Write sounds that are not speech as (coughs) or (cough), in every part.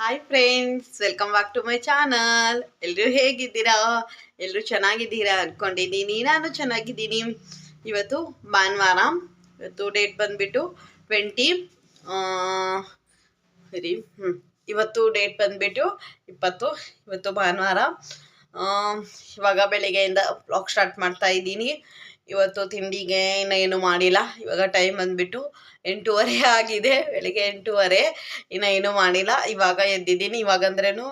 Hi friends welcome back to my channel ಎಲ್ಲರೂ ಹೇಗಿದ್ದೀರಾ? ಎಲ್ಲರೂ ಚೆನ್ನಾಗಿದ್ದೀರಾ ಅಂದ್ಕೊಂಡಿದ್ದೀನಿ ನಾನು ಚೆನ್ನಾಗಿದ್ದೀನಿ. ಇವತ್ತು ಭಾನುವಾರ, ಇವತ್ತು ಡೇಟ್ ಬಂದುಬಿಟ್ಟು ಟ್ವೆಂಟಿ ಸರಿ ಹ್ಞೂ ಇವತ್ತು ಡೇಟ್ ಬಂದುಬಿಟ್ಟು ಇಪ್ಪತ್ತು, ಇವತ್ತು ಭಾನುವಾರ. ಇವಾಗ ಬೆಳಿಗ್ಗೆಯಿಂದ ಬ್ಲಾಗ್ ಸ್ಟಾರ್ಟ್ ಮಾಡ್ತಾ ಇದ್ದೀನಿ. ಇವತ್ತು ತಿಂಡಿಗೆ ಇನ್ನೂ ಏನು ಮಾಡಿಲ್ಲ. ಇವಾಗ ಟೈಮ್ ಬಂದ್ಬಿಟ್ಟು ಎಂಟೂವರೆ ಆಗಿದೆ. ಬೆಳಿಗ್ಗೆ ಎಂಟೂವರೆ. ಇನ್ನು ಏನೂ ಮಾಡಿಲ್ಲ. ಇವಾಗ ಎದ್ದಿದ್ದೀನಿ. ಇವಾಗ ಅಂದ್ರೇನು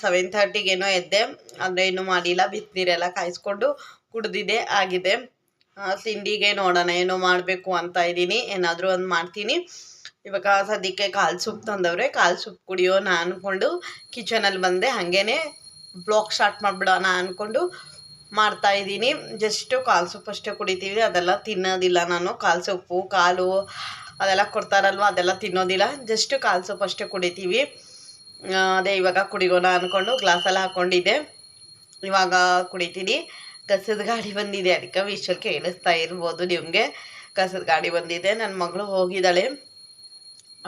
ಸೆವೆನ್ ಥರ್ಟಿಗೇನೋ ಎದ್ದೆ. ಅಂದರೆ ಏನು ಮಾಡಿಲ್ಲ. ಬಿಸಿನೀರೆಲ್ಲ ಕಾಯಿಸ್ಕೊಂಡು ಕುಡ್ದಿದೆ ಆಗಿದೆ. ತಿಂಡಿಗೆ ನೋಡೋಣ ಏನೋ ಮಾಡಬೇಕು ಅಂತ ಇದ್ದೀನಿ. ಏನಾದರೂ ಒಂದು ಮಾಡ್ತೀನಿ. ಇವಾಗ ಸದ್ಯಕ್ಕೆ ಕಾಲು ಸೂಪ್ ತಂದವ್ರೆ. ಕಾಲು ಸೂಪ್ ಕುಡಿಯೋಣ ಅಂದ್ಕೊಂಡು ಕಿಚನಲ್ಲಿ ಬಂದೆ. ಹಾಗೇ ಬ್ಲಾಗ್ ಸ್ಟಾರ್ಟ್ ಮಾಡಿಬಿಡೋಣ ಅಂದ್ಕೊಂಡು ಮಾಡ್ತಾ ಇದ್ದೀನಿ. ಜಸ್ಟು ಕಾಲು ಸೊಪ್ಪು ಅಷ್ಟೇ ಕುಡಿತೀವಿ. ಅದೆಲ್ಲ ತಿನ್ನೋದಿಲ್ಲ ನಾನು. ಕಾಲು ಸೊಪ್ಪು, ಕಾಲು ಅದೆಲ್ಲ ಕೊಡ್ತಾರಲ್ವ, ಅದೆಲ್ಲ ತಿನ್ನೋದಿಲ್ಲ. ಜಸ್ಟ್ ಕಾಲು ಸೊಪ್ಪು ಅಷ್ಟೇ ಕುಡಿತೀವಿ. ಅದೇ ಇವಾಗ ಕುಡಿಯೋಣ ಅಂದ್ಕೊಂಡು ಗ್ಲಾಸೆಲ್ಲ ಹಾಕ್ಕೊಂಡಿದ್ದೆ ಇವಾಗ ಕುಡಿತೀನಿ. ಕಸದ ಗಾಡಿ ಬಂದಿದೆ. ಅದಕ್ಕೆ ವಿಶ್ವಕ್ಕೆ ಕೇಳಿಸ್ತಾ ಇರ್ಬೋದು ನಿಮಗೆ. ಕಸದ ಗಾಡಿ ಬಂದಿದೆ. ನನ್ನ ಮಗಳು ಹೋಗಿದ್ದಾಳೆ.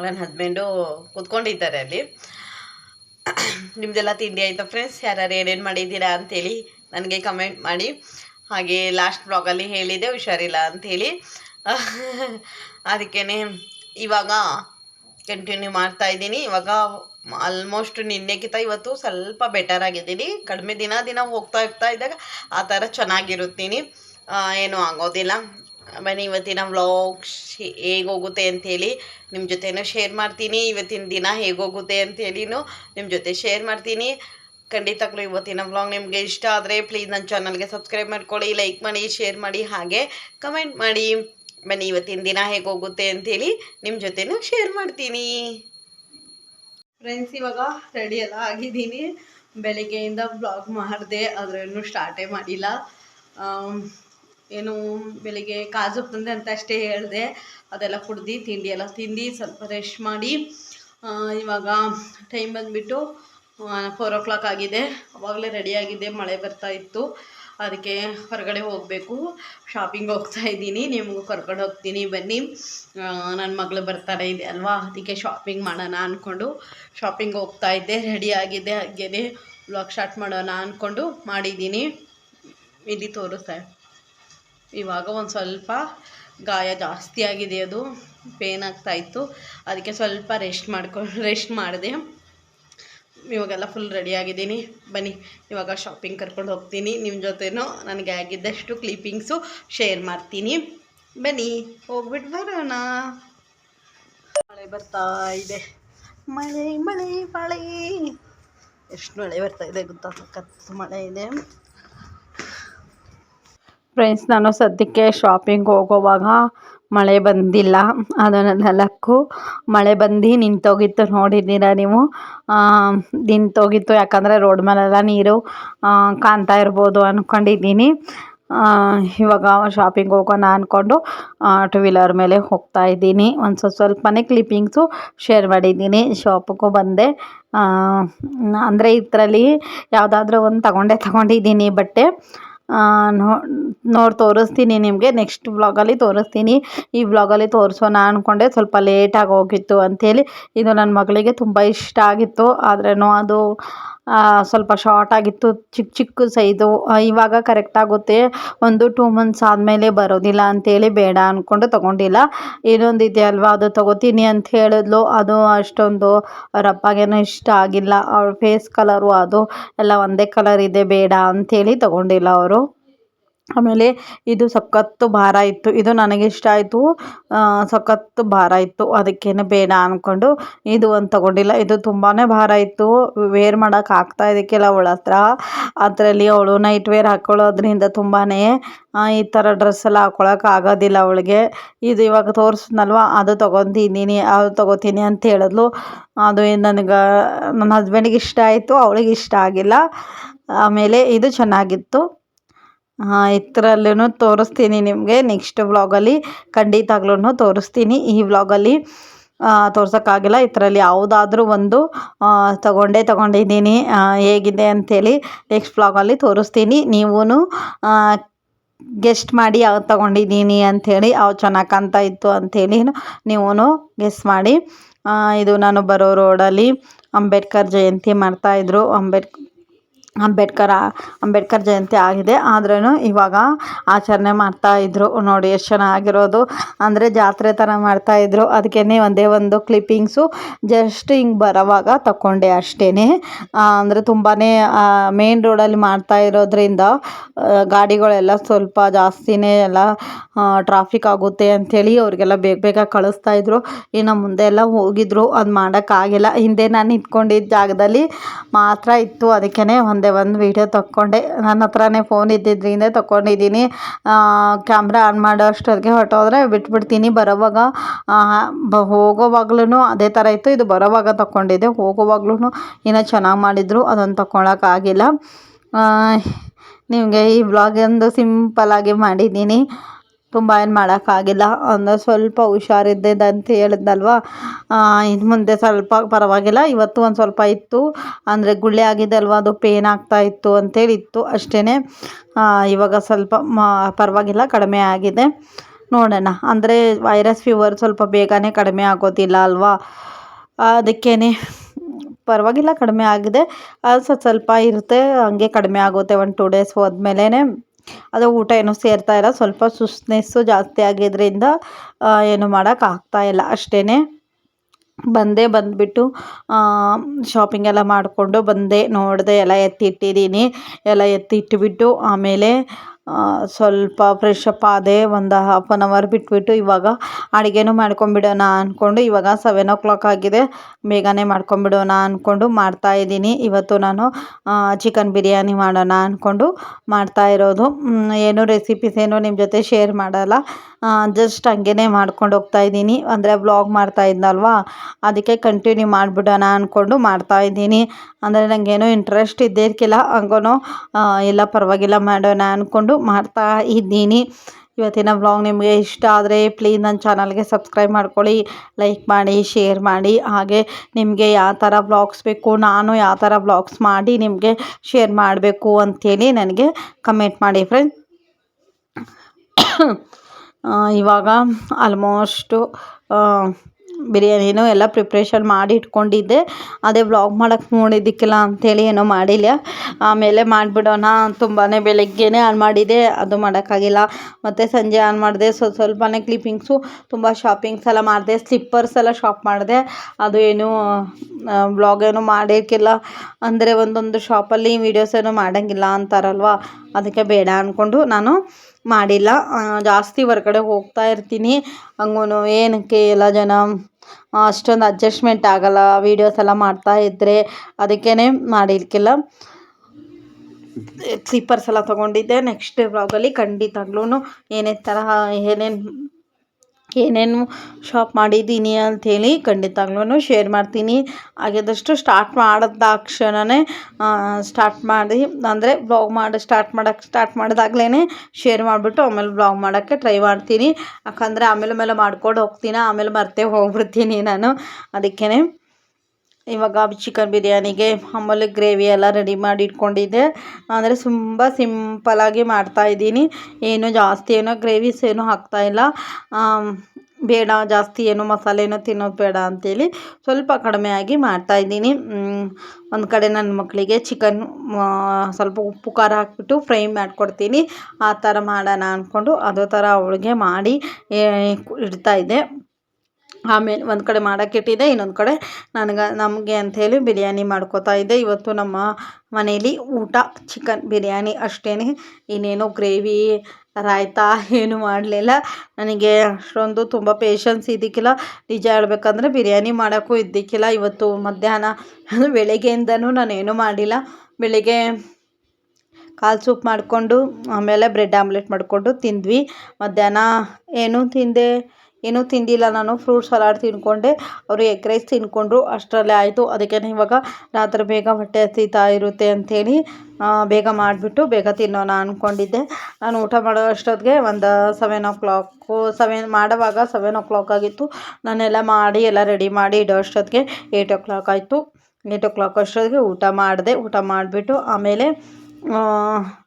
ನನ್ನ ಹಸ್ಬೆಂಡು ಕೂತ್ಕೊಂಡಿದ್ದಾರೆ ಅಲ್ಲಿ. ನಿಮ್ಮದೆಲ್ಲ ತಿಂಡಿ ಆಯಿತಾ ಫ್ರೆಂಡ್ಸ್ ಯಾರ್ಯಾರು ಏನೇನು ಮಾಡಿದ್ದೀರಾ ಅಂತೇಳಿ ನನಗೆ ಕಮೆಂಟ್ ಮಾಡಿ. ಹಾಗೆ ಲಾಸ್ಟ್ ಬ್ಲಾಗಲ್ಲಿ ಹೇಳಿದೆ, ಹುಷಾರಿಲ್ಲ ಅಂಥೇಳಿ (laughs) ಅದಕ್ಕೇ ಇವಾಗ ಕಂಟಿನ್ಯೂ ಮಾಡ್ತಾ ಇದ್ದೀನಿ. ಇವಾಗ ಆಲ್ಮೋಸ್ಟ್ ನಿನ್ನೆಗಿಂತ ಇವತ್ತು ಸ್ವಲ್ಪ ಬೆಟರ್ ಆಗಿದ್ದೀನಿ. ಕಡಿಮೆ ದಿನ ದಿನ ಹೋಗ್ತಾ ಇರ್ತಾ ಇದ್ದಾಗ ಆ ಥರ ಚೆನ್ನಾಗಿರುತ್ತೀನಿ. ಏನೂ ಆಗೋದಿಲ್ಲ. ಬನ್ನಿ, ಇವತ್ತಿನ ವ್ಲಾಗ್ ಹೇಗೆ ಹೋಗುತ್ತೆ ಅಂಥೇಳಿ ನಿಮ್ಮ ಜೊತೆನೂ ಶೇರ್ ಮಾಡ್ತೀನಿ. ಇವತ್ತಿನ ದಿನ ಹೇಗೋಗುತ್ತೆ ಅಂಥೇಳಿನೂ ನಿಮ್ಮ ಜೊತೆ ಶೇರ್ ಮಾಡ್ತೀನಿ. ಖಂಡಿತಕ್ಕೂ ಇವತ್ತಿನ ವ್ಲಾಗ್ ನಿಮಗೆ ಇಷ್ಟ ಆದರೆ ಪ್ಲೀಸ್ ನನ್ನ ಚಾನಲ್ಗೆ ಸಬ್ಸ್ಕ್ರೈಬ್ ಮಾಡ್ಕೊಳ್ಳಿ ಲೈಕ್ ಮಾಡಿ ಶೇರ್ ಮಾಡಿ, ಹಾಗೆ ಕಮೆಂಟ್ ಮಾಡಿ. ಬನ್ನಿ, ಇವತ್ತಿನ ದಿನ ಹೇಗೆ ಹೋಗುತ್ತೆ ಅಂಥೇಳಿ ನಿಮ್ಮ ಜೊತೆನೂ ಶೇರ್ ಮಾಡ್ತೀನಿ. ಫ್ರೆಂಡ್ಸ್ ಇವಾಗ ರೆಡಿ ಎಲ್ಲ ಆಗಿದ್ದೀನಿ. ಬೆಳಿಗ್ಗೆಯಿಂದ ಬ್ಲಾಗ್ ಮಾಡಿದೆ ಆದರೆ ಇನ್ನೂ ಸ್ಟಾರ್ಟೇ ಮಾಡಿಲ್ಲ. ಏನು ಬೆಳಿಗ್ಗೆ ಕಾಜು ತಂದೆ ಅಂತ ಅಷ್ಟೇ ಹೇಳಿದೆ. ಅದೆಲ್ಲ ಕುಡ್ದು ತಿಂಡಿ ಎಲ್ಲ ತಿಂದು ಸ್ವಲ್ಪ ರೆಸ್ಟ್ ಮಾಡಿ. ಇವಾಗ ಟೈಮ್ ಬಂದುಬಿಟ್ಟು ಫೋರ್ ಓ ಕ್ಲಾಕ್ ಆಗಿದೆ. ಅವಾಗಲೇ ರೆಡಿಯಾಗಿದೆ ಮಳೆ ಬರ್ತಾ ಇತ್ತು. ಅದಕ್ಕೆ ಹೊರಗಡೆ ಹೋಗಬೇಕು. ಶಾಪಿಂಗ್ ಹೋಗ್ತಾ ಇದ್ದೀನಿ. ನಿಮಗೂ ಕರ್ಕೊಂಡು ಹೋಗ್ತೀನಿ. ಬನ್ನಿ. ನನ್ನ ಮಗಳು ಬರ್ತಾರೆ ಇದೆ ಅಲ್ವಾ? ಅದಕ್ಕೆ ಶಾಪಿಂಗ್ ಮಾಡೋಣ ಅಂದ್ಕೊಂಡು ಶಾಪಿಂಗ್ ಹೋಗ್ತಾ ಇದ್ದೆ. ರೆಡಿ ಆಗಿದೆ. ಹಾಗೇನೆ ಬ್ಲಾಗ್ ಸ್ಟಾರ್ಟ್ ಮಾಡೋಣ ಅಂದ್ಕೊಂಡು ಮಾಡಿದ್ದೀನಿ. ಇಲ್ಲಿ ತೋರಿಸ್ತಾ ಇವಾಗ ಒಂದು ಸ್ವಲ್ಪ ಗಾಯ ಜಾಸ್ತಿ ಆಗಿದೆ ಅದು. ಪೇನ್ ಆಗ್ತಾಯಿತ್ತು ಅದಕ್ಕೆ ಸ್ವಲ್ಪ ರೆಸ್ಟ್ ಮಾಡ್ಕೊ ರೆಸ್ಟ್ ಮಾಡಿದೆ. ಇವಾಗೆಲ್ಲ ಫುಲ್ ರೆಡಿ ಆಗಿದ್ದೀನಿ. ಬನ್ನಿ, ಇವಾಗ ಶಾಪಿಂಗ್ ಕರ್ಕೊಂಡು ಹೋಗ್ತೀನಿ. ನಿಮ್ಮ ಜೊತೆನೂ ನನಗೆ ಆಗಿದ್ದಷ್ಟು ಕ್ಲಿಪ್ಪಿಂಗ್ಸು ಶೇರ್ ಮಾಡ್ತೀನಿ. ಬನ್ನಿ ಹೋಗ್ಬಿಟ್ಟು ಬರೋಣ. ಮಳೆ ಬರ್ತಾ ಇದೆ. ಮಳೆ ಮಳೆ ಮಳೆ. ಎಷ್ಟು ಮಳೆ ಬರ್ತಾ ಇದೆ ಗೊತ್ತಾ? ಸಖತ್ತು ಮಳೆ ಇದೆ. ಫ್ರೆಂಡ್ಸ್ ನಾನು ಸದ್ಯಕ್ಕೆ ಶಾಪಿಂಗ್ ಹೋಗೋವಾಗ ಮಳೆ ಬಂದಿಲ್ಲ. ಅದನ್ನು ನೆಲಕ್ಕೂ ಮಳೆ ಬಂದು ನಿಂತೋಗಿತ್ತು ನೋಡಿದ್ದೀರಾ ನೀವು? ನಿಂತೋಗಿತ್ತು ಯಾಕಂದರೆ ರೋಡ್ ಮೇಲೆಲ್ಲ ನೀರು ಕಾಣ್ತಾ ಇರ್ಬೋದು ಅಂದ್ಕೊಂಡಿದ್ದೀನಿ ಇವಾಗ ಶಾಪಿಂಗ್ ಹೋಗೋಣ ಅಂದ್ಕೊಂಡು ಟೂ ವೀಲರ್ ಮೇಲೆ ಹೋಗ್ತಾ ಇದ್ದೀನಿ. ಒಂದು ಸ್ವಲ್ಪ ಸ್ವಲ್ಪನೇ ಕ್ಲಿಪ್ಪಿಂಗ್ಸು ಶೇರ್ ಮಾಡಿದ್ದೀನಿ. ಶಾಪಿಗೂ ಬಂದೆ. ಅಂದರೆ ಇದರಲ್ಲಿ ಯಾವುದಾದ್ರೂ ಒಂದು ತಗೊಂಡೇ ತಗೊಂಡಿದ್ದೀನಿ ಬಟ್ಟೆ. ನೋ, ನೋಡಿ ತೋರಿಸ್ತೀನಿ ನಿಮಗೆ. ನೆಕ್ಸ್ಟ್ ವ್ಲಾಗಲ್ಲಿ ತೋರಿಸ್ತೀನಿ. ಈ ವ್ಲಾಗಲ್ಲಿ ತೋರಿಸೋಣ ಅಂದ್ಕೊಂಡೆ ಸ್ವಲ್ಪ ಲೇಟಾಗಿ ಹೋಗಿತ್ತು ಅಂಥೇಳಿ ಇದು ನನ್ನ ಮಗಳಿಗೆ ತುಂಬ ಇಷ್ಟ ಆಗಿತ್ತು. ಆದ್ರೂ ಅದು ಸ್ವಲ್ಪ ಶಾರ್ಟ್ ಆಗಿತ್ತು ಚಿಕ್ಕ ಚಿಕ್ಕ ಸೈಜು ಇವಾಗ ಕರೆಕ್ಟ್ ಆಗುತ್ತೆ. ಒಂದು ಟೂ ಮಂತ್ಸ್ ಆದಮೇಲೆ ಬರೋದಿಲ್ಲ ಅಂಥೇಳಿ ಬೇಡ ಅಂದ್ಕೊಂಡು ತೊಗೊಂಡಿಲ್ಲ. ಇನ್ನೊಂದು ಇದೆ ಅಲ್ವಾ, ಅದು ತೊಗೋತೀನಿ ಅಂತ ಹೇಳಿದ್ಲು. ಅದು ಅಷ್ಟೊಂದು ಅವ್ರ ಇಷ್ಟ ಆಗಿಲ್ಲ. ಅವ್ರ ಫೇಸ್ ಕಲರು ಅದು ಎಲ್ಲ ಒಂದೇ ಕಲರ್ ಇದೆ, ಬೇಡ ಅಂಥೇಳಿ ತೊಗೊಂಡಿಲ್ಲ ಅವರು. ಆಮೇಲೆ ಇದು ಸಖತ್ತು ಭಾರ ಇತ್ತು. ಇದು ನನಗೆ ಇಷ್ಟ ಆಯಿತು. ಸಖತ್ತು ಭಾರ ಇತ್ತು. ಅದಕ್ಕೇನೆ ಬೇಡ ಅಂದ್ಕೊಂಡು ಇದು ಒಂದು ತಗೊಂಡಿಲ್ಲ. ಇದು ತುಂಬಾ ಭಾರ ಇತ್ತು. ವೇರ್ ಮಾಡೋಕೆ ಆಗ್ತಾ ಇದಕ್ಕೆಲ್ಲ ಅವಳ ಹತ್ರ. ಅದರಲ್ಲಿ ಅವಳು ನೈಟ್ ವೇರ್ ಹಾಕ್ಕೊಳ್ಳೋದ್ರಿಂದ ತುಂಬಾ ಈ ಥರ ಡ್ರೆಸ್ ಎಲ್ಲ ಹಾಕ್ಕೊಳಕ್ಕೆ ಆಗೋದಿಲ್ಲ ಅವಳಿಗೆ. ಇದು ಇವಾಗ ತೋರಿಸ್ನಲ್ವ ಅದು ತೊಗೊಂತಿದ್ದೀನಿ ಅದು ತೊಗೋತೀನಿ ಅಂತ ಹೇಳಿದ್ಲು. ಅದು ನನಗೆ, ನನ್ನ ಹಸ್ಬೆಂಡಿಗೆ ಇಷ್ಟ ಆಯಿತು. ಅವಳಿಗೆ ಇಷ್ಟ ಆಗಿಲ್ಲ. ಆಮೇಲೆ ಇದು ಚೆನ್ನಾಗಿತ್ತು. ಇದರಲ್ಲೂ ತೋರಿಸ್ತೀನಿ ನಿಮಗೆ ನೆಕ್ಸ್ಟ್ ವ್ಲಾಗಲ್ಲಿ ಖಂಡಿತಾಗ್ಲೂ ತೋರಿಸ್ತೀನಿ ಈ ವ್ಲಾಗಲ್ಲಿ ತೋರ್ಸೋಕ್ಕಾಗಿಲ್ಲ, ಇದರಲ್ಲಿ ಯಾವುದಾದ್ರೂ ಒಂದು ತಗೊಂಡೇ ತಗೊಂಡಿದ್ದೀನಿ ಹೇಗಿದೆ ಅಂಥೇಳಿ ನೆಕ್ಸ್ಟ್ ವ್ಲಾಗಲ್ಲಿ ತೋರಿಸ್ತೀನಿ. ನೀವೂ ಗೆಸ್ಟ್ ಮಾಡಿ ಯಾವ್ದು ತೊಗೊಂಡಿದ್ದೀನಿ ಅಂಥೇಳಿ ಅವು ಚೆನ್ನಾಗಿ ಕಾಣ್ತಾ ಇತ್ತು ಅಂಥೇಳಿ ನೀವೂ ಗೆಸ್ಟ್ ಮಾಡಿ. ಇದು ನಾನು ಬರೋ ರೋಡಲ್ಲಿ ಅಂಬೇಡ್ಕರ್ ಜಯಂತಿ ಮಾಡ್ತಾಯಿದ್ರು ಅಂಬೇಡ್ಕ್ ಅಂಬೇಡ್ಕರ್ ಅಂಬೇಡ್ಕರ್ ಜಯಂತಿ ಆಗಿದೆ. ಆದ್ರೂ ಇವಾಗ ಆಚರಣೆ ಮಾಡ್ತಾಯಿದ್ರು ನೋಡಿ ಎಷ್ಟು ಚೆನ್ನಾಗಿರೋದು. ಅಂದರೆ ಜಾತ್ರೆ ಥರ ಮಾಡ್ತಾಯಿದ್ರು ಅದಕ್ಕೆ ಒಂದೇ ಒಂದು ಕ್ಲಿಪ್ಪಿಂಗ್ಸು ಜಸ್ಟ್ ಹಿಂಗೆ ಬರೋವಾಗ ತಗೊಂಡೆ ಅಷ್ಟೇ ಅಂದರೆ ತುಂಬಾ ಮೇನ್ ರೋಡಲ್ಲಿ ಮಾಡ್ತಾ ಇರೋದ್ರಿಂದ ಗಾಡಿಗಳೆಲ್ಲ ಸ್ವಲ್ಪ ಜಾಸ್ತಿನೇ ಎಲ್ಲ ಟ್ರಾಫಿಕ್ ಆಗುತ್ತೆ ಅಂಥೇಳಿ ಅವ್ರಿಗೆಲ್ಲ ಬೇಗ ಬೇಗ ಕಳಿಸ್ತಾಯಿದ್ರು ಇನ್ನು ಮುಂದೆ ಎಲ್ಲ ಹೋಗಿದ್ರು. ಅದು ಮಾಡೋಕ್ಕಾಗಿಲ್ಲ. ಹಿಂದೆ ನಾನು ನಿಂತ್ಕೊಂಡಿದ್ದ ಜಾಗದಲ್ಲಿ ಮಾತ್ರ ಇತ್ತು. ಅದಕ್ಕೇ ಒಂದೇ ಒಂದು ವೀಡಿಯೋ ತಕ್ಕೊಂಡೆ. ನನ್ನ ಹತ್ರನೇ ಫೋನ್ ಇದ್ದಿದ್ದರಿಂದ ತಗೊಂಡಿದ್ದೀನಿ ಕ್ಯಾಮ್ರಾ ಆನ್ ಮಾಡೋ ಅಷ್ಟೊತ್ತಿಗೆ ಹೊರಟೋದ್ರೆ ಬಿಟ್ಬಿಡ್ತೀನಿ. ಬರೋವಾಗ ಹೋಗೋವಾಗ್ಲೂ ಅದೇ ಥರ ಇತ್ತು. ಇದು ಬರೋವಾಗ ತಗೊಂಡಿದ್ದೆ ಹೋಗೋವಾಗ್ಲೂ ಇನ್ನೂ ಚೆನ್ನಾಗಿ ಮಾಡಿದ್ರು. ಅದೊಂದು ತಗೊಳಕ್ಕಾಗಿಲ್ಲ ನಿಮಗೆ ಈ ಬ್ಲಾಗ್ ಒಂದು ಸಿಂಪಲ್ಲಾಗಿ ಮಾಡಿದ್ದೀನಿ. ತುಂಬ ಏನು ಮಾಡೋಕ್ಕಾಗಿಲ್ಲ. ಅಂದರೆ ಸ್ವಲ್ಪ ಹುಷಾರಿದ್ದಿದ್ದು ಅಂತ ಹೇಳಿದ್ನಲ್ವ ಇನ್ನು ಮುಂದೆ ಸ್ವಲ್ಪ ಪರವಾಗಿಲ್ಲ. ಇವತ್ತು ಒಂದು ಸ್ವಲ್ಪ ಇತ್ತು. ಅಂದರೆ ಗುಳ್ಳೆ ಆಗಿದೆ ಅಲ್ವ ಅದು ಪೇನ್ ಆಗ್ತಾ ಇತ್ತು ಅಂತೇಳಿ ಇತ್ತು ಅಷ್ಟೇ ಇವಾಗ ಸ್ವಲ್ಪ ಪರವಾಗಿಲ್ಲ, ಕಡಿಮೆ ಆಗಿದೆ. ನೋಡೋಣ. ಅಂದರೆ ವೈರಸ್ ಫೀವರ್ ಸ್ವಲ್ಪ ಬೇಗನೆ ಕಡಿಮೆ ಆಗೋದಿಲ್ಲ ಅಲ್ವಾ? ಅದಕ್ಕೇ ಪರವಾಗಿಲ್ಲ, ಕಡಿಮೆ ಆಗಿದೆ. ಅದು ಸ್ವಲ್ಪ ಇರುತ್ತೆ, ಹಂಗೆ ಕಡಿಮೆ ಆಗುತ್ತೆ ಒಂದು ಟೂ ಡೇಸ್ ಹೋದ್ಮೇಲೆ ಅದು ಊಟ ಏನು ಸೇರ್ತಾ ಇಲ್ಲ. ಸ್ವಲ್ಪ ಸುಸ್ನೆಸ್ಸು ಜಾಸ್ತಿ ಆಗಿದ್ದರಿಂದ ಏನು ಮಾಡೋಕ್ಕಾಗ್ತಾ ಇಲ್ಲ. ಅಷ್ಟೇ ಬಂದೆ ಬಂದುಬಿಟ್ಟು ಶಾಪಿಂಗ್ ಎಲ್ಲ ಮಾಡಿಕೊಂಡು ಬಂದೆ, ನೋಡಿದೆ, ಎಲ್ಲ ಎತ್ತಿಟ್ಟಿದ್ದೀನಿ. ಎಲ್ಲ ಎತ್ತಿಟ್ಟುಬಿಟ್ಟು ಆಮೇಲೆ ಸ್ವಲ್ಪ ಫ್ರೆಶ್ ಅಪ್ ಆದೆ ಒಂದು ಹಾಫ್ ಆನ್ ಅವರ್ ಬಿಟ್ಬಿಟ್ಟು ಇವಾಗ ಅಡುಗೆನೂ ಮಾಡ್ಕೊಂಬಿಡೋಣ ಅಂದ್ಕೊಂಡು ಇವಾಗ ಸೆವೆನ್ ಓ ಕ್ಲಾಕ್ ಆಗಿದೆ. ಬೇಗನೆ ಮಾಡ್ಕೊಂಬಿಡೋಣ ಅಂದ್ಕೊಂಡು ಮಾಡ್ತಾಯಿದ್ದೀನಿ ಇವತ್ತು ನಾನು ಚಿಕನ್ ಬಿರಿಯಾನಿ ಮಾಡೋಣ ಅಂದ್ಕೊಂಡು ಮಾಡ್ತಾಯಿರೋದು ಏನು ರೆಸಿಪೀಸ್ ಏನು ನಿಮ್ಮ ಜೊತೆ ಶೇರ್ ಮಾಡೋಲ್ಲ. ಜಸ್ಟ್ ಹಂಗೇ ಮಾಡ್ಕೊಂಡು ಹೋಗ್ತಾ ಇದ್ದೀನಿ. ಅಂದರೆ ವ್ಲಾಗ್ ಮಾಡ್ತಾ ಇದ್ನಲ್ವಾ? ಅದಕ್ಕೆ ಕಂಟಿನ್ಯೂ ಮಾಡಿಬಿಡೋಣ ಅಂದ್ಕೊಂಡು ಮಾಡ್ತಾಯಿದ್ದೀನಿ ಅಂದರೆ ನನಗೇನೋ ಇಂಟ್ರೆಸ್ಟ್ ಇದ್ದಿರ್ಕಿಲ್ಲ. ಹಂಗೂ ಎಲ್ಲ ಪರವಾಗಿಲ್ಲ ಮಾಡೋಣ ಅಂದ್ಕೊಂಡು ಮಾಡ್ತಾ ಇದ್ದೀನಿ. ಇವತ್ತಿನ ವ್ಲಾಗ್ ನಿಮಗೆ ಇಷ್ಟ ಆದರೆ ಪ್ಲೀಸ್ ನನ್ನ ಚಾನಲ್ಗೆ ಸಬ್ಸ್ಕ್ರೈಬ್ ಮಾಡ್ಕೊಳ್ಳಿ ಲೈಕ್ ಮಾಡಿ ಶೇರ್ ಮಾಡಿ. ಹಾಗೆ ನಿಮಗೆ ಯಾವ ಥರ ವ್ಲಾಗ್ಸ್ ಬೇಕು, ನಾನು ಯಾವ ಥರ ವ್ಲಾಗ್ಸ್ ಮಾಡಿ ನಿಮಗೆ ಶೇರ್ ಮಾಡಬೇಕು ಅಂತೇಳಿ ನನಗೆ ಕಮೆಂಟ್ ಮಾಡಿ ಫ್ರೆಂಡ್ಸ್ (coughs) ಇವಾಗ ಆಲ್ಮೋಸ್ಟು ಬಿರಿಯಾನಿನು ಎಲ್ಲ ಪ್ರಿಪ್ರೇಷನ್ ಮಾಡಿ ಇಟ್ಕೊಂಡಿದ್ದೆ. ಅದೇ ವ್ಲಾಗ್ ಮಾಡೋಕ್ಕೆ ನೋಡಿದ್ದಕ್ಕೆಲ್ಲ ಅಂಥೇಳಿ ಏನೋ ಮಾಡಿಲ್ಲ. ಆಮೇಲೆ ಮಾಡಿಬಿಡೋಣ ತುಂಬಾ ಬೆಳಗ್ಗೆನೇ ಆನ್ ಮಾಡಿದೆ. ಅದು ಮಾಡೋಕ್ಕಾಗಿಲ್ಲ. ಮತ್ತು ಸಂಜೆ ಆನ್ ಮಾಡಿದೆ. ಸ್ವಲ್ಪ ಸ್ವಲ್ಪನೇ ಕ್ಲಿಪ್ಪಿಂಗ್ಸು ತುಂಬ ಶಾಪಿಂಗ್ಸ್ ಎಲ್ಲ ಮಾಡಿದೆ. ಸ್ಲಿಪ್ಪರ್ಸ್ ಎಲ್ಲ ಶಾಪ್ ಮಾಡಿದೆ. ಅದು ಏನು ವ್ಲಾಗ್ ಏನು ಮಾಡಿರ್ಕಿಲ್ಲ. ಅಂದರೆ ಒಂದೊಂದು ಶಾಪಲ್ಲಿ ವೀಡಿಯೋಸ್ ಏನೂ ಮಾಡೋಂಗಿಲ್ಲ ಅಂತಾರಲ್ವ? ಅದಕ್ಕೆ ಬೇಡ ಅಂದ್ಕೊಂಡು ನಾನು ಮಾಡಿಲ್ಲ. ಜಾಸ್ತಿ ಹೊರ್ಗಡೆ ಹೋಗ್ತಾ ಇರ್ತೀನಿ. ಹಂಗೂ ಏನಕ್ಕೆ ಎಲ್ಲ ಜನ ಅಷ್ಟೊಂದು ಅಡ್ಜಸ್ಟ್ಮೆಂಟ್ ಆಗಲ್ಲ ವೀಡಿಯೋಸ್ ಎಲ್ಲ ಮಾಡ್ತಾ ಇದ್ದರೆ ಅದಕ್ಕೇ ಮಾಡಿರ್ಕಿಲ್ಲ ಸ್ಲೀಪರ್ಸ್ ಎಲ್ಲ ತೊಗೊಂಡಿದ್ದೆ. ನೆಕ್ಸ್ಟ್ ವ್ಲಾಗಲ್ಲಿ ಖಂಡಿತಾಗ್ಲೂ ಏನೇ ತರಹ ಏನೇನು ಏನೇನು ಶಾಪ್ ಮಾಡಿದ್ದೀನಿ ಅಂಥೇಳಿ ಖಂಡಿತಾಗ್ಲೂ ಶೇರ್ ಮಾಡ್ತೀನಿ. ಆಗಿದ್ದಷ್ಟು ಸ್ಟಾರ್ಟ್ ಮಾಡಿದಾಕ್ಷಣನೇ ಸ್ಟಾರ್ಟ್ ಮಾಡಿ, ಅಂದರೆ ಬ್ಲಾಗ್ ಮಾಡಿ ಸ್ಟಾರ್ಟ್ ಮಾಡೋಕ್ಕೆ ಸ್ಟಾರ್ಟ್ ಮಾಡಿದಾಗ್ಲೇ ಶೇರ್ ಮಾಡಿಬಿಟ್ಟು ಆಮೇಲೆ ಬ್ಲಾಗ್ ಮಾಡೋಕ್ಕೆ ಟ್ರೈ ಮಾಡ್ತೀನಿ. ಯಾಕಂದರೆ ಆಮೇಲೆ ಆಮೇಲೆ ಮಾಡ್ಕೊಂಡು ಹೋಗ್ತೀನಿ, ಆಮೇಲೆ ಮರ್ತೇ ಹೋಗ್ಬಿಡ್ತೀನಿ ನಾನು. ಅದಕ್ಕೇ ಇವಾಗ ಚಿಕನ್ ಬಿರಿಯಾನಿಗೆ ಮಾಮೂಲಿ ಗ್ರೇವಿ ಎಲ್ಲ ರೆಡಿ ಮಾಡಿ ಇಟ್ಕೊಂಡಿದ್ದೆ. ಅಂದರೆ ತುಂಬ ಸಿಂಪಲಾಗಿ ಮಾಡ್ತಾಯಿದ್ದೀನಿ ಏನು ಜಾಸ್ತಿ ಏನೋ ಗ್ರೇವೀಸ್ ಏನೂ ಹಾಕ್ತಾಯಿಲ್ಲ ಬೇಡ, ಜಾಸ್ತಿ ಏನು ಏನೋ ತಿನ್ನೋದು ಬೇಡ ಅಂಥೇಳಿ ಸ್ವಲ್ಪ ಕಡಿಮೆ ಆಗಿ ಮಾಡ್ತಾಯಿದ್ದೀನಿ ಒಂದು ಕಡೆ ನನ್ನ ಮಕ್ಕಳಿಗೆ ಚಿಕನ್ ಸ್ವಲ್ಪ ಉಪ್ಪು, ಖಾರ ಹಾಕ್ಬಿಟ್ಟು ಫ್ರೈ ಮಾಡಿಕೊಡ್ತೀನಿ. ಆ ಥರ ಮಾಡೋಣ ಅಂದ್ಕೊಂಡು ಅದೇ ಥರ ಅವಳಿಗೆ ಮಾಡಿ ಇಡ್ತಾಯಿದ್ದೆ ಆಮೇಲೆ ಒಂದು ಕಡೆ ಮಾಡೋಕ್ಕಿಟ್ಟಿದ್ದೆ ಇನ್ನೊಂದು ಕಡೆ ನನಗೆ ನಮಗೆ ಅಂಥೇಳಿ ಬಿರಿಯಾನಿ ಮಾಡ್ಕೋತಾ ಇದ್ದೆ. ಇವತ್ತು ನಮ್ಮ ಮನೇಲಿ ಊಟ ಚಿಕನ್ ಬಿರಿಯಾನಿ ಅಷ್ಟೇ ಇನ್ನೇನು ಗ್ರೇವಿ ರಾಯ್ತಾ ಏನು ಮಾಡಲಿಲ್ಲ. ನನಗೆ ಅಷ್ಟೊಂದು ತುಂಬ ಪೇಷನ್ಸ್ ಇದ್ದಕ್ಕಿಲ್ಲ. ನಿಜ ಹೇಳ್ಬೇಕಂದ್ರೆ ಬಿರಿಯಾನಿ ಮಾಡೋಕ್ಕೂ ಇದ್ದಕ್ಕಿಲ್ಲ. ಇವತ್ತು ಮಧ್ಯಾಹ್ನ (laughs) ಬೆಳಗ್ಗೆಯಿಂದನೂ ನಾನೇನು ಮಾಡಿಲ್ಲ. ಬೆಳಗ್ಗೆ ಕಾಲು ಸೂಪ್ ಮಾಡಿಕೊಂಡು, ಆಮೇಲೆ ಬ್ರೆಡ್ ಆಮ್ಲೆಟ್ ಮಾಡಿಕೊಂಡು ತಿಂದ್ವಿ. ಮಧ್ಯಾಹ್ನ ಏನು ತಿಂದೆ? ಏನೂ ತಿಂದಿಲ್ಲ. ನಾನು ಫ್ರೂಟ್ ಸಲಾಡ್ ತಿನ್ಕೊಂಡೆ. ಅವರು ಎಗ್ ರೈಸ್ ತಿನ್ಕೊಂಡ್ರು. ಅಷ್ಟರಲ್ಲೇ ಆಯಿತು. ಅದಕ್ಕೆ ಇವಾಗ ರಾತ್ರಿ ಬೇಗ ಹೊಟ್ಟೆ ಹಸಿತಾ ಇರುತ್ತೆ ಅಂಥೇಳಿ ಬೇಗ ಮಾಡಿಬಿಟ್ಟು ಬೇಗ ತಿನ್ನೋಣ ಅಂದ್ಕೊಂಡಿದ್ದೆ ನಾನು ಊಟ ಮಾಡೋ ಅಷ್ಟೊತ್ತಿಗೆ ಒಂದು ಸೆವೆನ್ ಓ ಕ್ಲಾಕು ಸೆವೆನ್ ಮಾಡೋವಾಗ ಸೆವೆನ್ ಓ ಕ್ಲಾಕ್ ಆಗಿತ್ತು. ನಾನೆಲ್ಲ ಮಾಡಿ, ಎಲ್ಲ ರೆಡಿ ಮಾಡಿ ಇಡೋ ಅಷ್ಟೊತ್ತಿಗೆ ಏಯ್ಟ್ ಓ ಕ್ಲಾಕ್ ಆಯಿತು. ಏಯ್ಟ್ ಓ ಕ್ಲಾಕ್ ಅಷ್ಟೊತ್ತಿಗೆ ಊಟ ಮಾಡಿದೆ. ಊಟ ಮಾಡಿಬಿಟ್ಟು ಆಮೇಲೆ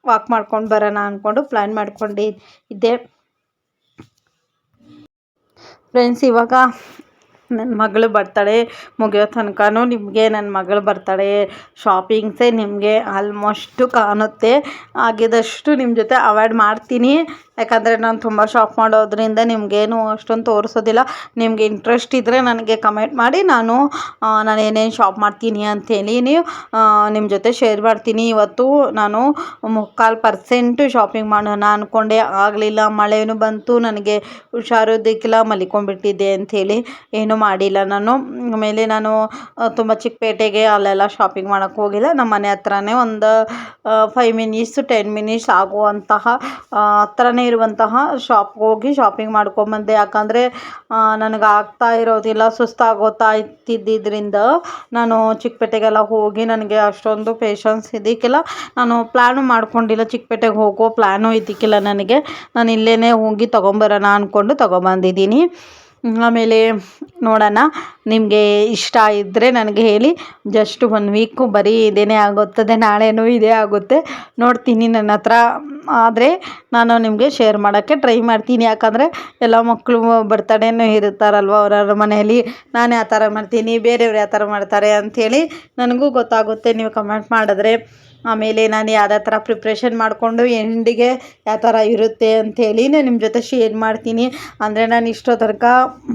ವಾಕ್ ಮಾಡ್ಕೊಂಡು ಬರೋಣ ಅಂದ್ಕೊಂಡು ಪ್ಲ್ಯಾನ್ ಮಾಡ್ಕೊಂಡಿದ್ದೆ. ಫ್ರೆಂಡ್ಸ್, ಇವಾಗ ನನ್ನ ಮಗಳು ಬರ್ತಾಳೆ. ಮುಗಿಯೋ ತನಕನೂ ನಿಮಗೆ ನನ್ನ ಮಗಳು ಬರ್ತಾಳೆ. ಶಾಪಿಂಗ್ಸೇ ನಿಮಗೆ ಆಲ್ಮೋಸ್ಟು ಕಾಣುತ್ತೆ. ಆಗಿದಷ್ಟು ನಿಮ್ಮ ಜೊತೆ ಅವಾಯ್ಡ್ ಮಾಡ್ತೀನಿ. ಯಾಕಂದರೆ ನಾನು ತುಂಬ ಶಾಪ್ ಮಾಡೋದರಿಂದ ನಿಮಗೇನು ಅಷ್ಟೊಂದು ತೋರಿಸೋದಿಲ್ಲ. ನಿಮಗೆ ಇಂಟ್ರೆಸ್ಟ್ ಇದ್ದರೆ ನನಗೆ ಕಮೆಂಟ್ ಮಾಡಿ, ನಾನು ನಾನು ಏನೇನು ಶಾಪ್ ಮಾಡ್ತೀನಿ ಅಂಥೇಳಿ ನೀವು ನಿಮ್ಮ ಜೊತೆ ಶೇರ್ ಮಾಡ್ತೀನಿ. ಇವತ್ತು ನಾನು ಮುಕ್ಕಾಲು ಪರ್ಸೆಂಟು ಶಾಪಿಂಗ್ ಮಾಡೋಣ ಅಂದ್ಕೊಂಡೆ ಆಗಲಿಲ್ಲ ಮಳೆಯೂ ಬಂತು, ನನಗೆ ಹುಷಾರಿದ್ದಕ್ಕಿಲ್ಲ ಮಲಿಕೊಂಡ್ಬಿಟ್ಟಿದ್ದೆ ಅಂಥೇಳಿ ಏನೂ ಮಾಡಿಲ್ಲ ನಾನು. ಆಮೇಲೆ ನಾನು ತುಂಬ ಚಿಕ್ಕಪೇಟೆಗೆ ಅಲ್ಲೆಲ್ಲ ಶಾಪಿಂಗ್ ಮಾಡೋಕ್ಕೆ ಹೋಗಿಲ್ಲ. ನಮ್ಮ ಮನೆ ಹತ್ರನೇ ಒಂದು ಫೈವ್ ಮಿನಿಟ್ಸ್ ಟೆನ್ ಮಿನಿಟ್ಸ್ ಆಗುವಂತಹ ಹತ್ರನೇ ಇರುವಂತಹ ಶಾಪ್ ಹೋಗಿ ಶಾಪಿಂಗ್ ಮಾಡ್ಕೊಂಬಂದೆ. ಯಾಕಂದರೆ ನನಗೆ ಆಗ್ತಾ ಇರೋದಿಲ್ಲ, ಸುಸ್ತಾಗೋತಾ ಇದ್ದಿದ್ದರಿಂದ ನಾನು ಚಿಕ್ಕಪೇಟೆಗೆಲ್ಲ ಹೋಗಿ ನನಗೆ ಅಷ್ಟೊಂದು ಪೇಷನ್ಸ್ ಇದಕ್ಕೆಲ್ಲ ನಾನು ಪ್ಲ್ಯಾನು ಮಾಡ್ಕೊಂಡಿಲ್ಲ. ಚಿಕ್ಕಪೇಟೆಗೆ ಹೋಗೋ ಪ್ಲ್ಯಾನು ಇದ್ದಿಕ್ಕಿಲ್ಲ ನನಗೆ. ನಾನು ಇಲ್ಲೇ ಹೋಗಿ ತೊಗೊಂಬರೋಣ ಅಂದ್ಕೊಂಡು ತೊಗೊಂಬಂದಿದ್ದೀನಿ. ಆಮೇಲೆ ನೋಡೋಣ. ನಿಮಗೆ ಇಷ್ಟ ಇದ್ದರೆ ನನಗೆ ಹೇಳಿ. ಜಸ್ಟ್ ಒನ್ ವೀಕು ಬರೀ ಇದೇ ಆಗುತ್ತದೆ, ನಾಳೆನೂ ಇದೇ ಆಗುತ್ತೆ. ನೋಡ್ತೀನಿ ನನ್ನ ಹತ್ರ. ಆದರೆ ನಾನು ನಿಮಗೆ ಶೇರ್ ಮಾಡೋಕ್ಕೆ ಟ್ರೈ ಮಾಡ್ತೀನಿ. ಯಾಕಂದರೆ ಎಲ್ಲ ಮಕ್ಕಳು ಬರ್ತಡೇನೂ ಇರುತ್ತಾರಲ್ವ ಅವರವ್ರ ಮನೆಯಲ್ಲಿ. ನಾನು ಯಾವ ಥರ ಮಾಡ್ತೀನಿ, ಬೇರೆಯವ್ರು ಯಾವ ಥರ ಮಾಡ್ತಾರೆ ಅಂಥೇಳಿ ನನಗೂ ಗೊತ್ತಾಗುತ್ತೆ. ನೀವು ಕಮೆಂಟ್ ಮಾಡಿದ್ರೆ. ಆಮೇಲೆ ನಾನು ಯಾವ್ದಾ ಥರ ಪ್ರಿಪ್ರೇಷನ್ ಮಾಡಿಕೊಂಡು ಎಂಡಿಗೆ ಯಾವ ಥರ ಇರುತ್ತೆ ಅಂಥೇಳಿ ನಿಮ್ಮ ಜೊತೆ ಶೇರ್ ಮಾಡ್ತೀನಿ. ಅಂದರೆ ನಾನು ಇಷ್ಟೋ ತನಕ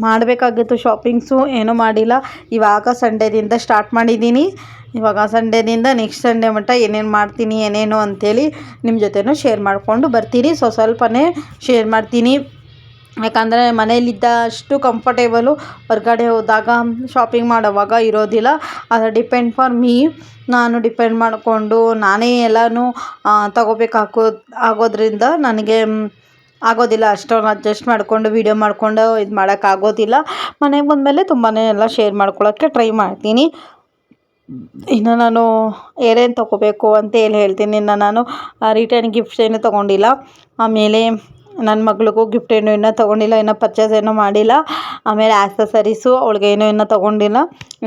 ಮಾಡಬೇಕಾಗಿತ್ತು ಶಾಪಿಂಗ್ಸು ಏನೂ ಮಾಡಿಲ್ಲ. ಇವಾಗ ಸಂಡೇದಿಂದ ಸ್ಟಾರ್ಟ್ ಮಾಡಿದ್ದೀನಿ. ಇವಾಗ ಸಂಡೇದಿಂದ ನೆಕ್ಸ್ಟ್ ಸಂಡೇ ಮಟ್ಟ ಏನೇನು ಮಾಡ್ತೀನಿ, ಏನೇನು ಅಂಥೇಳಿ ನಿಮ್ಮ ಜೊತೆನೂ ಶೇರ್ ಮಾಡಿಕೊಂಡು ಬರ್ತೀನಿ. ಸೊ ಸ್ವಲ್ಪನೇ ಶೇರ್ ಮಾಡ್ತೀನಿ. ಯಾಕಂದರೆ ಮನೇಲಿದ್ದ ಅಷ್ಟು ಕಂಫರ್ಟೇಬಲು ಹೊರ್ಗಡೆ ಹೋದಾಗ ಶಾಪಿಂಗ್ ಮಾಡೋವಾಗ ಇರೋದಿಲ್ಲ. ಅದು ಡಿಪೆಂಡ್ ಫಾರ್ ಮೀ ನಾನು ಡಿಪೆಂಡ್ ಮಾಡಿಕೊಂಡು ನಾನೇ ಎಲ್ಲನೂ ತಗೋಬೇಕಾಗೋ ಆಗೋದ್ರಿಂದ ನನಗೆ ಆಗೋದಿಲ್ಲ. ಅಷ್ಟೊಂದು ಅಡ್ಜಸ್ಟ್ ಮಾಡಿಕೊಂಡು ವೀಡಿಯೋ ಮಾಡಿಕೊಂಡು ಇದು ಮಾಡೋಕ್ಕಾಗೋದಿಲ್ಲ. ಮನೆಗೆ ಬಂದಮೇಲೆ ತುಂಬಾ ಎಲ್ಲ ಶೇರ್ ಮಾಡ್ಕೊಳ್ಳೋಕ್ಕೆ ಟ್ರೈ ಮಾಡ್ತೀನಿ. ಇನ್ನು ನಾನು ಏನೇನು ತೊಗೋಬೇಕು ಅಂತೇಳಿ ಹೇಳ್ತೀನಿ. ಇನ್ನು ನಾನು ರಿಟರ್ನ್ ಗಿಫ್ಟ್ಸ್ ಏನೂ ತೊಗೊಂಡಿಲ್ಲ. ಆಮೇಲೆ ನನ್ನ ಮಗಳಿಗೂ ಗಿಫ್ಟ್ ಏನು ಇನ್ನೂ ತೊಗೊಂಡಿಲ್ಲ, ಇನ್ನೂ ಪರ್ಚೇಸ್ ಏನೂ ಮಾಡಿಲ್ಲ. ಆಮೇಲೆ ಆ್ಯಕ್ಸಸರೀಸು ಅವ್ಳಿಗೆ ಏನೂ ಇನ್ನೂ ತೊಗೊಂಡಿಲ್ಲ.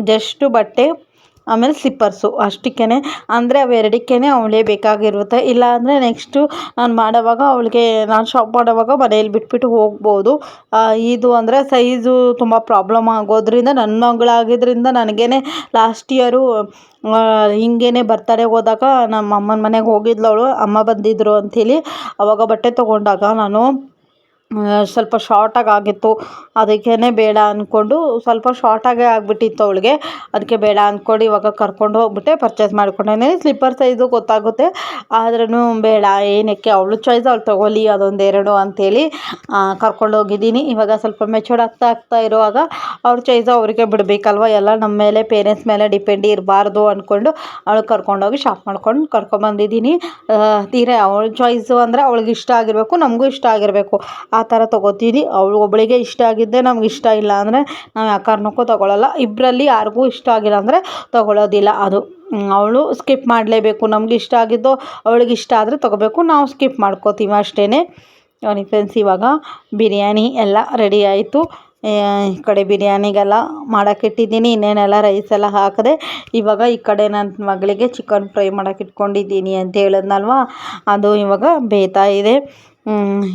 ಜಸ್ಟು ಬಟ್ಟೆ. ಆಮೇಲೆ ಸ್ಲಿಪ್ಪರ್ಸು ಅಷ್ಟಕ್ಕೇ ಅಂದರೆ ಅವೆರಡಕ್ಕೇ ಅವಳೇ ಬೇಕಾಗಿರುತ್ತೆ. ಇಲ್ಲ ಅಂದರೆ ನೆಕ್ಸ್ಟು ನಾನು ಮಾಡೋವಾಗ ಅವಳಿಗೆ ನಾನು ಶಾಪ್ ಮಾಡೋವಾಗ ಮನೇಲಿ ಬಿಟ್ಬಿಟ್ಟು ಹೋಗ್ಬೋದು. ಇದು ಅಂದರೆ ಸೈಜು ತುಂಬ ಪ್ರಾಬ್ಲಮ್ ಆಗೋದ್ರಿಂದ, ನನ್ನ ಮಗಳಾಗಿದ್ದರಿಂದ ನನಗೇ ಲಾಸ್ಟ್ ಇಯರು ಹಿಂಗೇ ಬರ್ತಡೇಗೆ ಹೋದಾಗ ನಮ್ಮ ಅಮ್ಮನ ಮನೆಗೆ ಹೋಗಿದ್ಲು ಅವಳು. ಅಮ್ಮ ಬಂದಿದ್ದರು ಅಂಥೇಳಿ ಅವಾಗ ಬಟ್ಟೆ ತೊಗೊಂಡಾಗ ನಾನು ಸ್ವಲ್ಪ ಶಾರ್ಟಾಗಿ ಆಗಿತ್ತು. ಅದಕ್ಕೇ ಬೇಡ ಅಂದ್ಕೊಂಡು ಸ್ವಲ್ಪ ಶಾರ್ಟಾಗೇ ಆಗಿಬಿಟ್ಟಿತ್ತು ಅವಳಿಗೆ. ಅದಕ್ಕೆ ಬೇಡ ಅಂದ್ಕೊಂಡು ಇವಾಗ ಕರ್ಕೊಂಡು ಹೋಗ್ಬಿಟ್ಟೆ ಪರ್ಚೇಸ್ ಮಾಡಿಕೊಂಡೇನೆ ಸ್ಲಿಪ್ಪರ್ ಸೈಜು ಗೊತ್ತಾಗುತ್ತೆ ಆದ್ರೂ ಬೇಡ. ಏನಕ್ಕೆ? ಅವಳು ಚಾಯ್ಸ್ ಅವಳು ತೊಗೊಳ್ಳಿ ಅದೊಂದೆರಡು ಅಂಥೇಳಿ ಕರ್ಕೊಂಡು ಹೋಗಿದ್ದೀನಿ. ಇವಾಗ ಸ್ವಲ್ಪ ಮೆಚೂರ್ಡ್ ಆಗ್ತಾ ಆಗ್ತಾ ಇರುವಾಗ ಅವ್ರ ಚಾಯ್ಸು ಅವರಿಗೆ ಬಿಡಬೇಕಲ್ವ? ಎಲ್ಲ ನಮ್ಮ ಮೇಲೆ ಪೇರೆಂಟ್ಸ್ ಮೇಲೆ ಡಿಪೆಂಡ್ ಇರಬಾರ್ದು ಅಂದ್ಕೊಂಡು ಅವಳು ಕರ್ಕೊಂಡೋಗಿ ಶಾಪ್ ಮಾಡ್ಕೊಂಡು ಕರ್ಕೊಂಬಂದಿದ್ದೀನಿ. ತೀರಾ ಅವಳ ಚಾಯ್ಸು ಅಂದರೆ ಅವಳಿಗೆ ಇಷ್ಟ ಆಗಿರಬೇಕು, ನಮಗೂ ಇಷ್ಟ ಆಗಿರಬೇಕು. ಆ ಥರ ತೊಗೋತೀವಿ ಅವಳು ಒಬ್ಬಳಿಗೆ ಇಷ್ಟ ಆಗಿದ್ದೇ ನಮ್ಗೆ ಇಷ್ಟ ಇಲ್ಲ ಅಂದರೆ ನಾವು ಯಾವ ಕಾರಣಕ್ಕೂ ತೊಗೊಳಲ್ಲ. ಇಬ್ಬರಲ್ಲಿ ಯಾರಿಗೂ ಇಷ್ಟ ಆಗಿಲ್ಲ ಅಂದರೆ ತೊಗೊಳೋದಿಲ್ಲ ಅದು. ಅವಳು ಸ್ಕಿಪ್ ಮಾಡಲೇಬೇಕು. ನಮ್ಗೆ ಇಷ್ಟ ಆಗಿದ್ದು ಅವಳಿಗೆ ಇಷ್ಟ ಆದರೆ ತೊಗೋಬೇಕು. ನಾವು ಸ್ಕಿಪ್ ಮಾಡ್ಕೋತೀವಿ ಅಷ್ಟೇ ನೋಡಿ ಫ್ರೆಂಡ್ಸ್ ಇವಾಗ ಬಿರಿಯಾನಿ ಎಲ್ಲ ರೆಡಿ ಆಯಿತು. ಈ ಕಡೆ ಬಿರಿಯಾನಿಗೆಲ್ಲ ಮಾಡೋಕ್ಕಿಟ್ಟಿದ್ದೀನಿ ಇನ್ನೇನೆಲ್ಲ ರೈಸ್ ಎಲ್ಲ ಹಾಕಿದೆ ಇವಾಗ ಈ ಕಡೆ ನನ್ನ ಮಗಳಿಗೆ ಚಿಕನ್ ಫ್ರೈ ಮಾಡೋಕೆ ಇಟ್ಕೊಂಡಿದ್ದೀನಿ ಅಂತ ಹೇಳಿದ್ನಲ್ವ? ಅದು ಇವಾಗ ಬೇಯ್ತಾ ಇದೆ.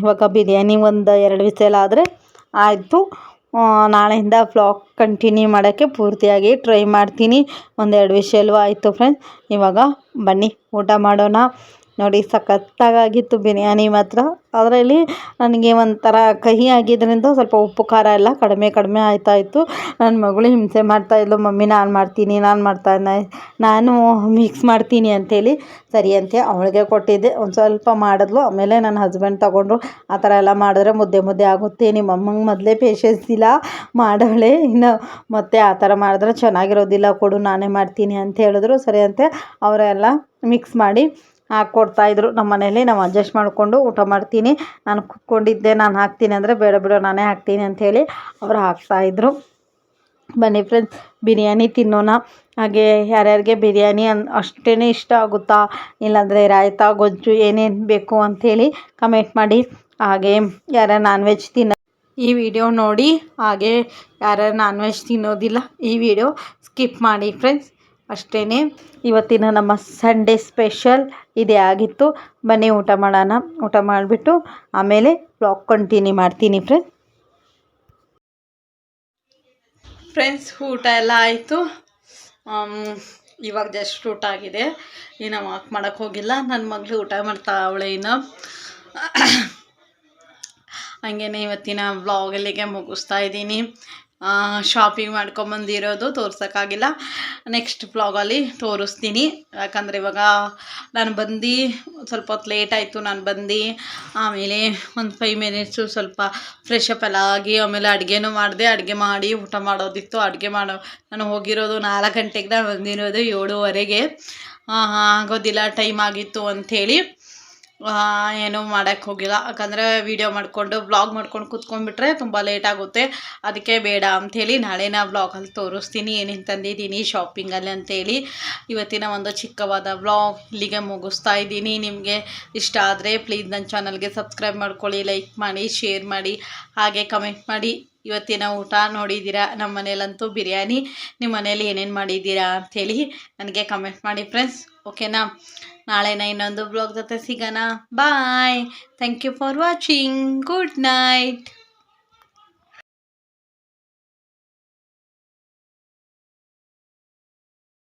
ಇವಾಗ ಬಿರಿಯಾನಿ ಒಂದು ಎರಡು ವಿಸಲ್ ಆದರೆ ಆಯಿತು. ನಾಳೆಯಿಂದ ವ್ಲಾಗ್ ಕಂಟಿನ್ಯೂ ಮಾಡೋಕ್ಕೆ ಪೂರ್ತಿಯಾಗಿ ಟ್ರೈ ಮಾಡ್ತೀನಿ. ಒಂದೆರಡು ವಿಷಲ್ವ ಆಯಿತು ಫ್ರೆಂಡ್ಸ್ ಇವಾಗ ಬನ್ನಿ, ಊಟ ಮಾಡೋಣ. ನೋಡಿ ಸಖತ್ತಾಗಿತ್ತು ಬಿರಿಯಾನಿ ಮಾತ್ರ. ಅದರಲ್ಲಿ ನನಗೆ ಒಂಥರ ಕಹಿ ಆಗಿದ್ದರಿಂದ ಸ್ವಲ್ಪ ಉಪ್ಪು, ಖಾರ ಎಲ್ಲ ಕಡಿಮೆ ಕಡಿಮೆ ಆಯ್ತಾ ಇತ್ತು ನನ್ನ ಮಗಳು ಹಿಂಸೆ ಮಾಡ್ತಾಯಿದ್ಲು ಮಮ್ಮಿ, ನಾನು ಮಾಡ್ತೀನಿ, ನಾನು ಮಾಡ್ತಾ ನಾನು ಮಿಕ್ಸ್ ಮಾಡ್ತೀನಿ ಅಂಥೇಳಿ ಸರಿ ಅಂತೆ ಅವಳಿಗೆ ಕೊಟ್ಟಿದ್ದೆ. ಒಂದು ಸ್ವಲ್ಪ ಮಾಡಿದ್ಲು, ಆಮೇಲೆ ನನ್ನ ಹಸ್ಬೆಂಡ್ ತೊಗೊಂಡ್ರು. ಆ ಥರ ಎಲ್ಲ ಮಾಡಿದ್ರೆ ಮುದ್ದೆ ಮುದ್ದೆ ಆಗುತ್ತೆ. ನಿಮ್ಮ ಅಮ್ಮಂಗೆ ಮೊದಲೇ ಪೇಷನ್ಸ್ ಇಲ್ಲ ಮಾಡೋಳೆ ಇನ್ನು ಮತ್ತೆ ಆ ಥರ ಮಾಡಿದ್ರೆ ಚೆನ್ನಾಗಿರೋದಿಲ್ಲ, ಕೊಡು, ನಾನೇ ಮಾಡ್ತೀನಿ ಅಂತ ಹೇಳಿದ್ರು. ಸರಿ ಅಂತೆ, ಅವರೆಲ್ಲ ಮಿಕ್ಸ್ ಮಾಡಿ ಹಾಕ್ಕೊಡ್ತಾಯಿದ್ರು ನಮ್ಮ ಮನೇಲಿ ನಾವು ಅಡ್ಜಸ್ಟ್ ಮಾಡಿಕೊಂಡು ಊಟ ಮಾಡ್ತೀನಿ. ನಾನು ಕೂತ್ಕೊಂಡಿದ್ದೆ, ನಾನು ಹಾಕ್ತೀನಿ ಅಂದರೆ ಬೇಡ ಬಿಡು, ನಾನೇ ಹಾಕ್ತೀನಿ ಅಂಥೇಳಿ ಅವ್ರು ಹಾಕ್ತಾಯಿದ್ರು ಬನ್ನಿ ಫ್ರೆಂಡ್ಸ್ ಬಿರಿಯಾನಿ ತಿನ್ನೋಣ. ಹಾಗೆ ಯಾರ್ಯಾರಿಗೆ ಬಿರಿಯಾನಿ ಅನ್ ಅಷ್ಟೇ ಇಷ್ಟ ಆಗುತ್ತಾ? ಇಲ್ಲಾಂದರೆ ರಾಯ್ತಾ ಗೊಜ್ಜು ಏನೇನು ಬೇಕು ಅಂಥೇಳಿ ಕಮೆಂಟ್ ಮಾಡಿ. ಹಾಗೆ ಯಾರ್ಯಾರು ನಾನ್ ವೆಜ್ ತಿನ್ನ, ಈ ವಿಡಿಯೋ ನೋಡಿ. ಹಾಗೆ ಯಾರ್ಯಾರು ನಾನ್ ವೆಜ್ ತಿನ್ನೋದಿಲ್ಲ, ಈ ವಿಡಿಯೋ ಸ್ಕಿಪ್ ಮಾಡಿ ಫ್ರೆಂಡ್ಸ್ ಅಷ್ಟೇ ಇವತ್ತಿನ ನಮ್ಮ ಸಂಡೇ ಸ್ಪೆಷಲ್ ಇದೇ ಆಗಿತ್ತು. ಬನ್ನಿ ಊಟ ಮಾಡೋಣ. ಊಟ ಮಾಡಿಬಿಟ್ಟು ಆಮೇಲೆ ಬ್ಲಾಗ್ ಕಂಟಿನ್ಯೂ ಮಾಡ್ತೀನಿ ಫ್ರೆಂಡ್ಸ್ ಫ್ರೆಂಡ್ಸ್ ಊಟ ಎಲ್ಲ ಆಯಿತು. ಇವಾಗ ಜಸ್ಟ್ ಊಟ ಆಗಿದೆ. ಇನ್ನು ವಾಕ್ ಮಾಡೋಕ್ಕೆ ಹೋಗಿಲ್ಲ. ನನ್ನ ಮಗಳು ಊಟ ಮಾಡ್ತಾ ಅವಳೆ ಇನ್ನು. ಹಂಗೇನೆ ಇವತ್ತಿನ ವ್ಲಾಗ್ ಅಲ್ಲಿಗೆ ಮುಗಿಸ್ತಾ ಇದ್ದೀನಿ. ಶಾಪಿಂಗ್ ಮಾಡ್ಕೊಂಬಂದಿರೋದು ತೋರ್ಸೋಕ್ಕಾಗಿಲ್ಲ. ನೆಕ್ಸ್ಟ್ ಬ್ಲಾಗಲ್ಲಿ ತೋರಿಸ್ತೀನಿ. ಯಾಕಂದರೆ ಇವಾಗ ನಾನು ಬಂದು ಸ್ವಲ್ಪ ಹೊತ್ತು ಲೇಟ್ ಆಯಿತು, ನಾನು ಬಂದು ಆಮೇಲೆ ಒಂದು ಫೈವ್ ಮಿನಿಟ್ಸು ಸ್ವಲ್ಪ ಫ್ರೆಶ್ ಅಪ್ ಎಲ್ಲ ಆಗಿ ಆಮೇಲೆ ಅಡುಗೆನೂ ಮಾಡಿದೆ, ಅಡುಗೆ ಮಾಡಿ ಊಟ ಮಾಡೋದಿತ್ತು. ಅಡುಗೆ ಮಾಡೋ, ನಾನು ಹೋಗಿರೋದು ನಾಲ್ಕು ಗಂಟೆಗೆ, ನಾನು ಬಂದಿರೋದು ಏಳುವರೆಗೆ. ಆಗೋದಿಲ್ಲ ಟೈಮ್ ಆಗಿತ್ತು ಅಂಥೇಳಿ. ಏನೂ ಮಾಡೋಕ್ಕೆ ಹೋಗಿಲ್ಲ. ಯಾಕಂದರೆ ವೀಡಿಯೋ ಮಾಡಿಕೊಂಡು ಬ್ಲಾಗ್ ಮಾಡ್ಕೊಂಡು ಕೂತ್ಕೊಂಡ್ಬಿಟ್ರೆ ತುಂಬ ಲೇಟ್ ಆಗುತ್ತೆ. ಅದಕ್ಕೆ ಬೇಡ ಅಂಥೇಳಿ ನಾಳೆ ನಾ ವ್ಲಾಗಲ್ಲಿ ತೋರಿಸ್ತೀನಿ. ಏನೇನು ತಂದಿದ್ದೀನಿ ಶಾಪಿಂಗಲ್ಲಿ ಅಂತೇಳಿ ಇವತ್ತಿನ ಒಂದು ಚಿಕ್ಕವಾದ ವ್ಲಾಗ್ ಇಲ್ಲಿಗೆ ಮುಗಿಸ್ತಾ ಇದ್ದೀನಿ. ನಿಮಗೆ ಇಷ್ಟ ಆದರೆ ಪ್ಲೀಸ್ ನನ್ನ ಚಾನಲ್ಗೆ ಸಬ್ಸ್ಕ್ರೈಬ್ ಮಾಡ್ಕೊಳ್ಳಿ ಲೈಕ್ ಮಾಡಿ ಶೇರ್ ಮಾಡಿ, ಹಾಗೆ ಕಮೆಂಟ್ ಮಾಡಿ. ಇವತ್ತಿನ ಊಟ ನೋಡಿದ್ದೀರಾ? ನಮ್ಮ ಮನೇಲಂತೂ ಬಿರಿಯಾನಿ. ನಿಮ್ಮ ಮನೇಲಿ ಏನೇನು ಮಾಡಿದ್ದೀರಾ ಅಂಥೇಳಿ ನನಗೆ ಕಮೆಂಟ್ ಮಾಡಿ ಫ್ರೆಂಡ್ಸ್ ಓಕೆನಾ ನಾಳೆನ ಇನ್ನೊಂದು ಬ್ಲಾಗ್ ಜೊತೆ ಸಿಗೋಣ. Bye thank you for watching good night